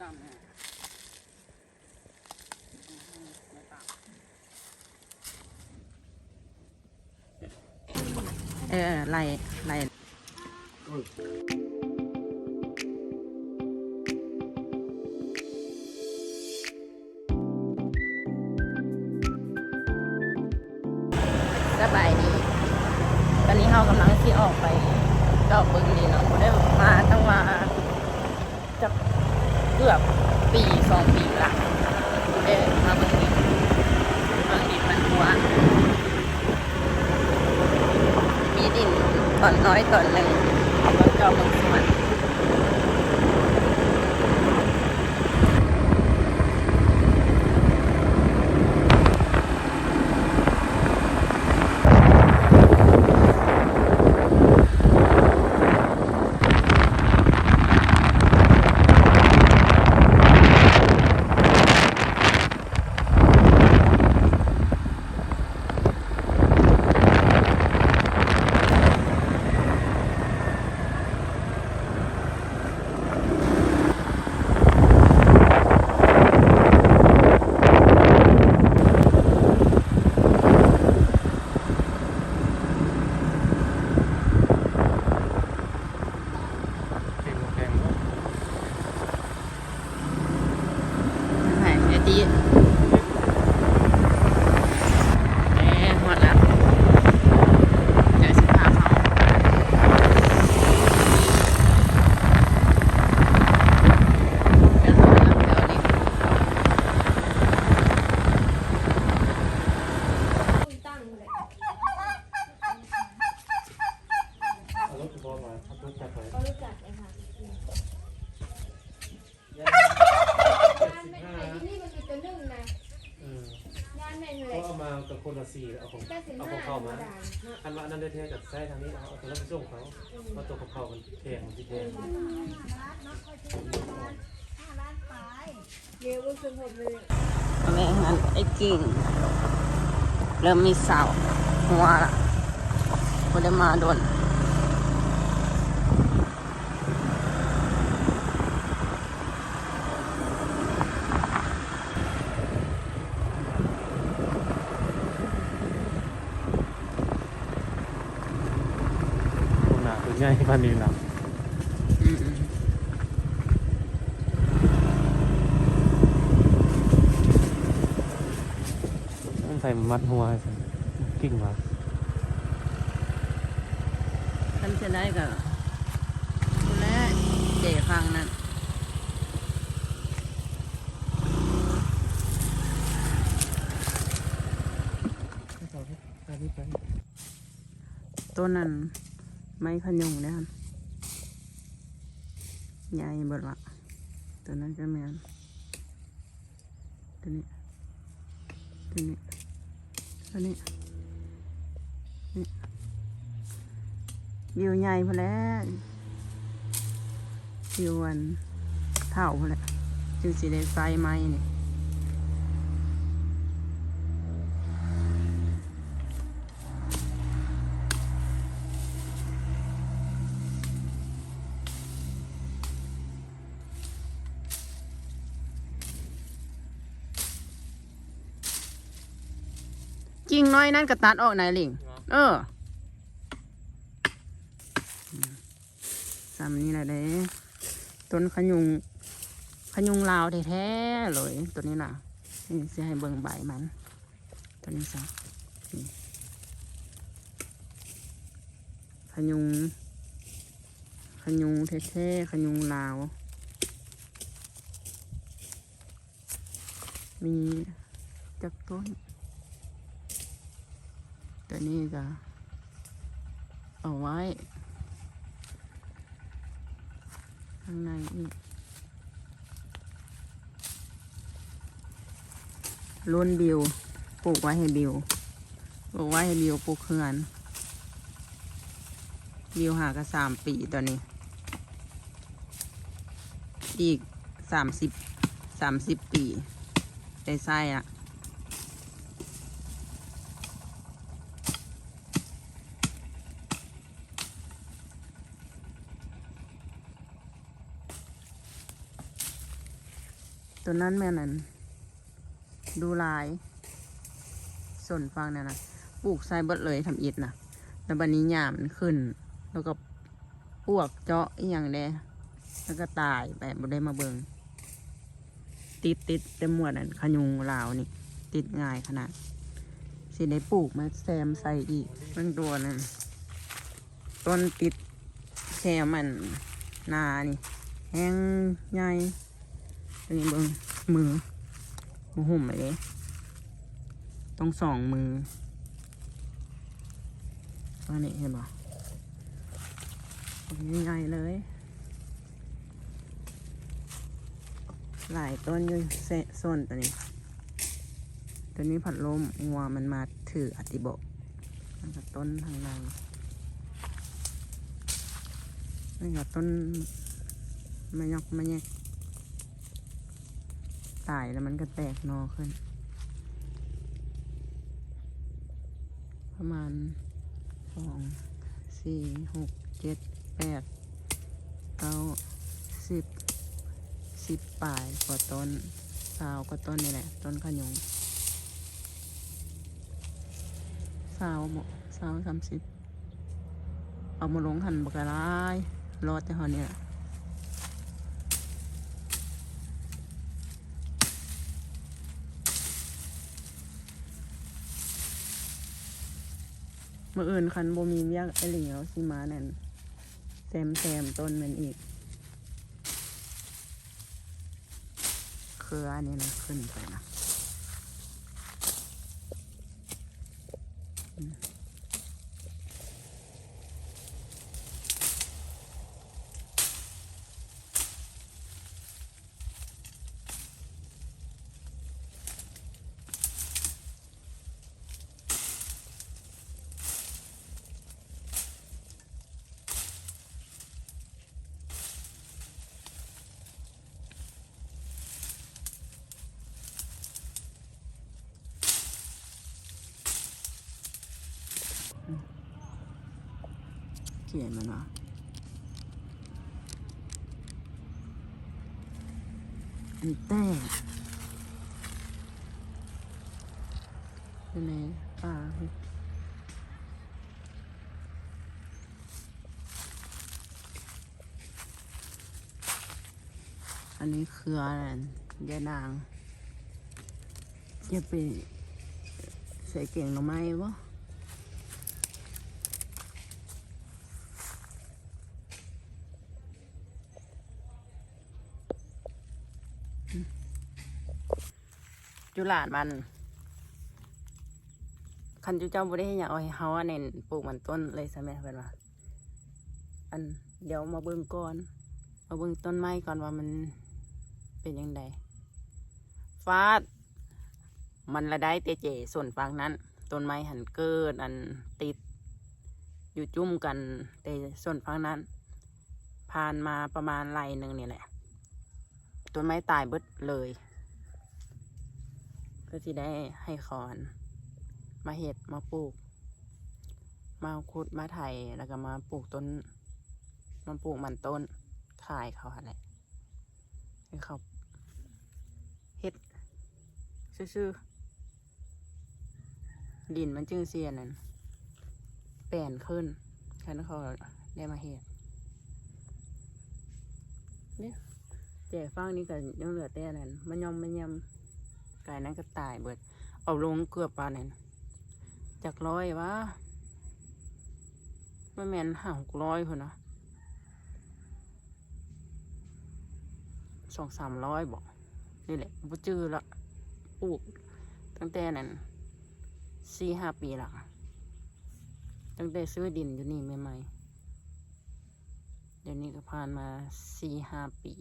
ตามแห่ไม่ตามเออไล่ไล่ ตอนน้อยตอนหนึ่งเอามาจอมึงสวนไหนไอ้ตีเอ๊ะหมดแล้วเดี๋ยวสิพาเขาเดี๋ยวเขารับเดี๋ยวนี้ เอารถบอลมาขับรถจักรไป ก็รู้จักเลยค่ะ เจ็ด งาน สิบ เป็น ห้า ไงที่นี่มันมีตัวหนึ่งนะ เอองานเป็นเล ก็ ย เอามากับคนละสี่เอาของ แค่สิบ เอาข ห้า องเขามา ธรรมดา อันว่าอันนั้นได้แท้จากไส้ทางนี้เอาเอาตัวนั้นไป ส่งเขามาตัวของเขามันแพงมันที่แพงเดียวก็คือผมเลยแม่งั้นไอ้กิ่งเริ่มมีเสาหัวละพอได้มาโดน ตัวห นาตัวใหญ่พันนี้นะอืมต้องใส่มัดหัวใสิกิ่งมาท่านจะได้กับคุณแม่เจ๋ฟังนั่นอันนี้ ไปต้นนั้นไม้ขยุงเด้ครับใหญ่เบิดละตัวนั้นก็แมนตัวนี้ ตัวนี้ ตัวนี้นี่วิวใหญ่พอแล้ววิวอันเท่าพอแล้วจึงสิได้ไฟไหม้นี่ น้อยนั่นก็ตัดออกไหนลิง เออสามนี้แหละเด้ต้นขยุงขยุงลาวแท้ๆเลยตัวนี้น่ะนี่สิให้เบิ่งใบมัน ตัวนี้ซะขยุงขยุงแท้ๆขยุงลาว มีจักต้น ตัวนี้ก็เอาไว้ ข้างในอีกรุ่นบิวปลูกไว้ให้บิวปลูกไว้ให้บิวปลูกเขื่อนบิวหาก็สามปีตอนนี้ อีกสามสิบสามสิบปีได้ไส้อะ ตัวนั้นแม่นั่นดูลายส่วนฟังเนี่ยนะปลูกใส่เบิดเลยทำอิฐนะแล้วบันนี้หยามมันขึ้น แล้วก็ปวกเจาะอีหยังแดแล้วก็ตายไปบ่ได้มาเบิงติดติดเต็มหมวดนั่นขยุงลาวนี่ ติดง่ายขนาดสิได้ปลูกมาแซมใส่อีกเรื่งตัวนั่นต้นติดแซมมันนานี่แห้งใหญ่ อันนี้เบิงมือมือหุ่มไปเลยต้องสองมืออันนี้เห็นปะใหญ่เลย หลายต้นอยู่เซโซนตัวนี้ ตัวนี้ผัดลมงัวมันมาถืออติโบะแล้วก็ต้นทางในนี่ก็ต้นมะยอกมะแยก ตายแล้วมันก็แตกนอขึ้น ประมาณสองสี่หกเจ็ดแปดเก้าสิบสิบปลายกว่าต้นสาวกว่าต้นนี่แหละ ต้นขยงสาวหมสาวสามสิบเอามาลงหันบกกะลายรอดแต่หอนี่ยเมื่ออื่นคันบ่มีเวียกไอเหลียวสิมานั่นแซมแซมต้นมันอีกเครืออันนี้นะขึ้นไปนะ ขียนมันว่าอันแต่เป็นไงป่าอันนี้เครือนั่นยานาง จะไปใส่เก่งหน่อไม้วะ จุหลานมันคันจุเจ้าบ่ได้เฮ็ดหยังเอาให้เฮาอะเน้นปลูกมันต้นเลยใช่ไหมเพิ่นว่าอันเดี๋ยวมาเบิ่งก่อน มาเบิ่งต้นไม้ก่อนว่ามันเป็นยังไงฟาด มันละได้เตเจส่วนฟังนั้น ต้นไม้หันเกิด อันติด อยู่จุ่มกันแต่ส่วนฟังนั้น ผ่านมาประมาณไรหนึ่งนี่แหละ ต้นไม้ตายเบิดเลย ก็ที่ได้ให้คอน มาเห็ดมาปลูก มาขุดมาไถแล้วก็มาปลูกต้นมาปลูกมันต้นขายเขาอะไรให้เขาเห็ดซื่อๆดินมันจึงเสียนั่นแป่นขึ้นแค่นั้นเขาได้มาเห็ดเนี่ยแจกฟังนี่ก็ยังเหลือแต่นั่นมันยอมมันยำ กายนั้นก็ตายเบิด เอาลงเกือบปานนั้นจากร้อยวะไม่แม่นห้าหกร้อยคนนะสองสามร้อยบอกนี่แหละบ่จื้อละปลูก ตั้งแต่นั้นสี่ห้าปีละตั้งแต่ซื้อดินอยู่นี่ใหม่ๆเดี๋ยวนี้ก็ผ่านมาสี่ห้าปี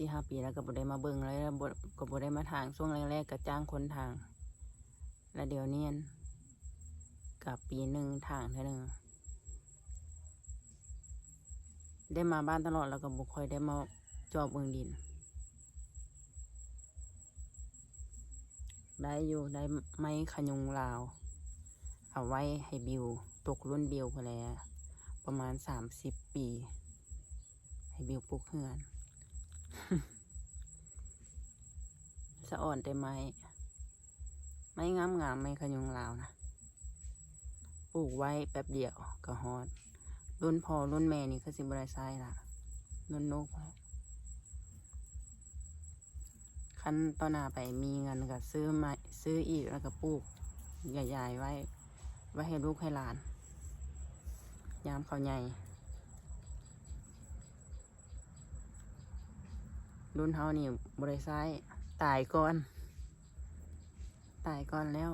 สี่ห้าปีแล้วก็บ่ได้มาเบิ่งเลยแล้วบ่ก็บ่ได้มาทางช่วงแรกๆก็จ้างคนทาง แล้วเดี๋ยวนี้อั่นกับปีหนึ่งทางเท่านึงได้มาบ้านตลอดแล้วก็บ่ค่อยได้มาจอบเบิ่งดิน ได้อยู่ได้ไม้ขยุงลาว เอาไว้ให้บิว ตกรุ่นบิวพอแล้วประมาณสามสิบปี ให้บิวปลูกเฮือน สะอ่อนแต่ไม้ ไม้งามงามไม้ขยุงลาวนะ ปลูกไว้แป๊บเดียวก็ฮอดรุ่นพ่อรุ่นแม่นี่คือสิบไรไซละรุ่นนกคันต่อหน้าไปมีเงินก็ซื้อไม้ซื้ออีกแล้วก็ปลูกใหญ่ๆไว้ ไว้ให้ลูกให้หลาน ยามเขาใหญ่ รุ่นเฮานี่บริไซตายก่อน ตายก่อนแล้ว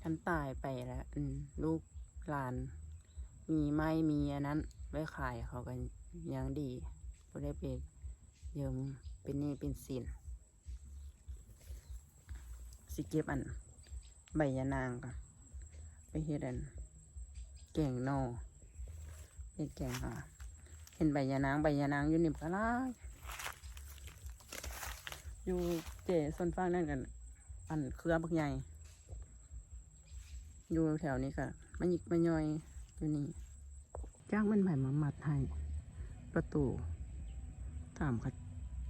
ฉันตายไปแล้ว อืม ลูกหลาน มีไม้มีอันนั้น ไว้ขายเขากันยังดีบ่ได้ไปยืมเป็นนี้เป็นสินสิเก็บอัน ใบยานางก่อนไปเฮ็ดอัน แกงนอเฮ็ดแกงอะ เห็นใบยานางใบยานางอยู่นี่ปะล่ะอยู่เจส่วนฟางนั่นกัน อันเครือบักใหญ่ อยู่แถวนี้ก็มันหยิกมันย่อยอยู่นี่จ้างมันใหม่มามัดให้ประตูตามขา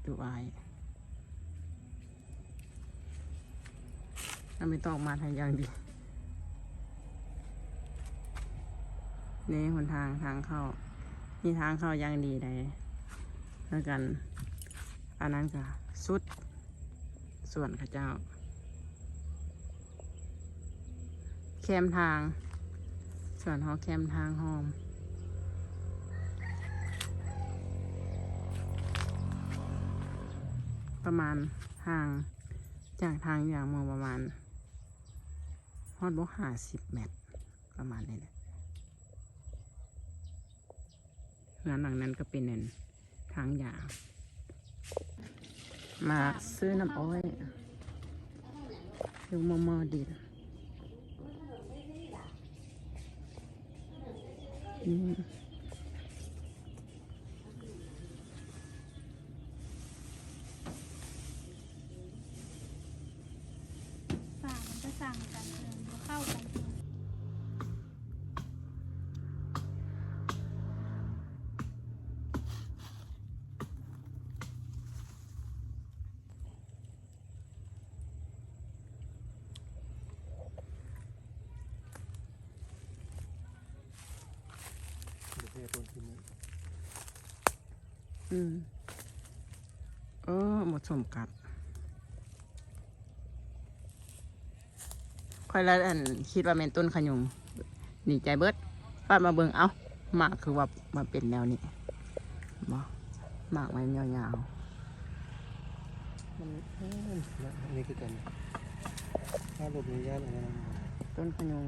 ดูอายถ้าไม่ต้องมาให้อย่างดีนี่หนทางทางเข้า มีทางเข้ายังดีเลยแล้วกัน อันนั้นก็สุด ส่วนข้าเจ้า แคมทาง ส่วนหอแคมทางหอมประมาณทางจากทางอย่างมองประมาณฮอดบกห้าสิบเมตร ประมาณนี้แหละ งานหลังนั้นก็เป็นนั่นทางยาวมาซื้อน้ำอ้อยอยู่มอมอดินอื เดี๋ยวไปเอาต้นที่นี้อืมเออหมดสมกับค่อยละอันคิดว่าเป็นต้นขยุงหนีใจเบิดป้าดมาเบิงเอาหมากคือว่ามาเป็นแนวนี้บ่หมากมันยาวๆมันเอ้ยนะอันนี้คือกันถ้าหลบในย่านอะไรนะต้นขนุน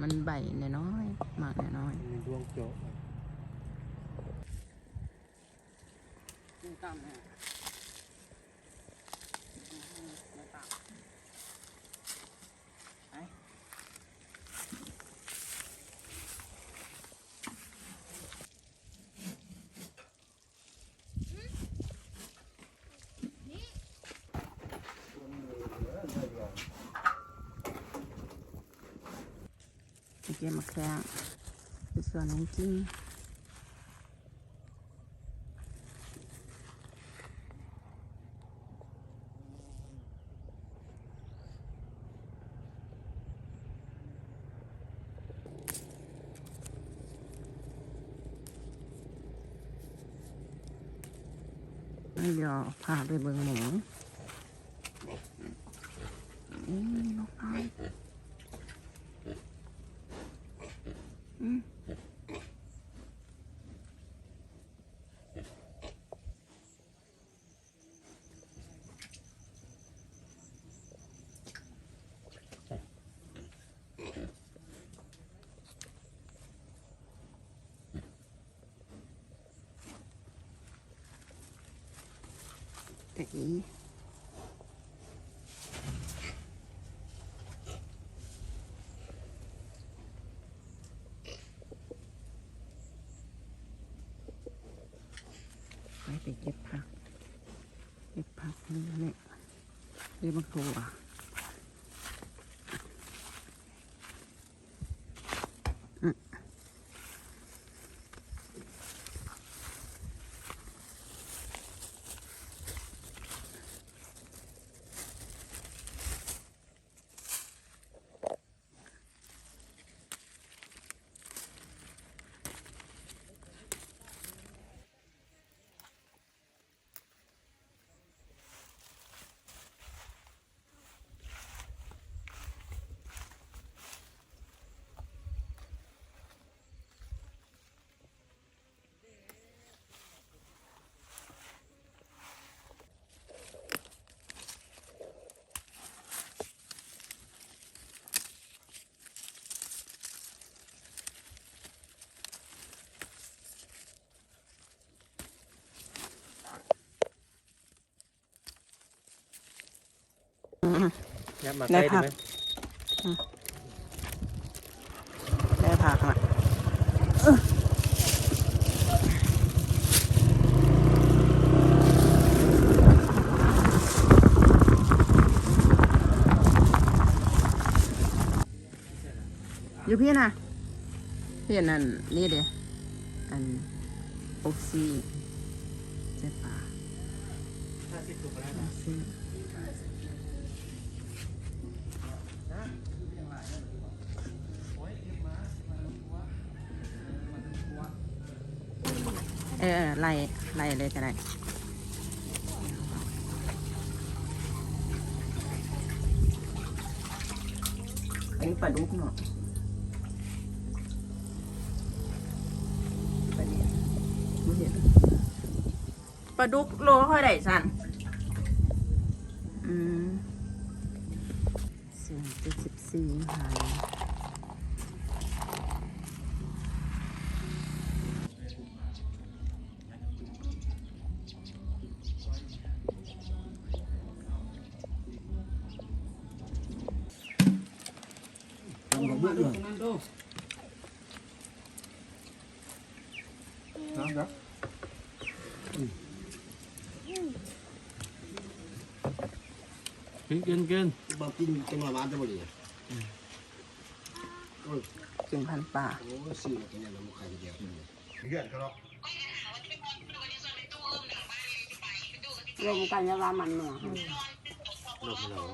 มันใบน้อยๆหมากน้อยมันมีดวงเจาะโอเคมาแข้งคือส่วนของจริง เดี๋ยวพาไปเบิ่งหมูอืมนกน้อย อืม แต่อีไปไปเก็บผัก เก็บผักนี่แหละเรียกมันตัว ม ยับมาได้ใกล้ผัได้กไหมได้ผักละอยู่พี่นะพี่นั่นนี่เด้อันโอกซีเจ็บปากห้าสิบถูกแล้วโอกซี ไล่ไล่เลยก็ได้อันนี้ปลาดุกเนาะปลาดุกบ่เห็นปลาดุกโลเท่าไหร่สันอืมสี่เจ็ดสิบสี่หาย น้ำครับกินกินกินบางกินจังหวะมันจะบ่ดีกินพันป่าโอ้ยซื้อกันเนี่ยมันใครจะเดียวเลือดเขาเนาะรวมกันจะว่ามันหนัวหลบไปแล้ว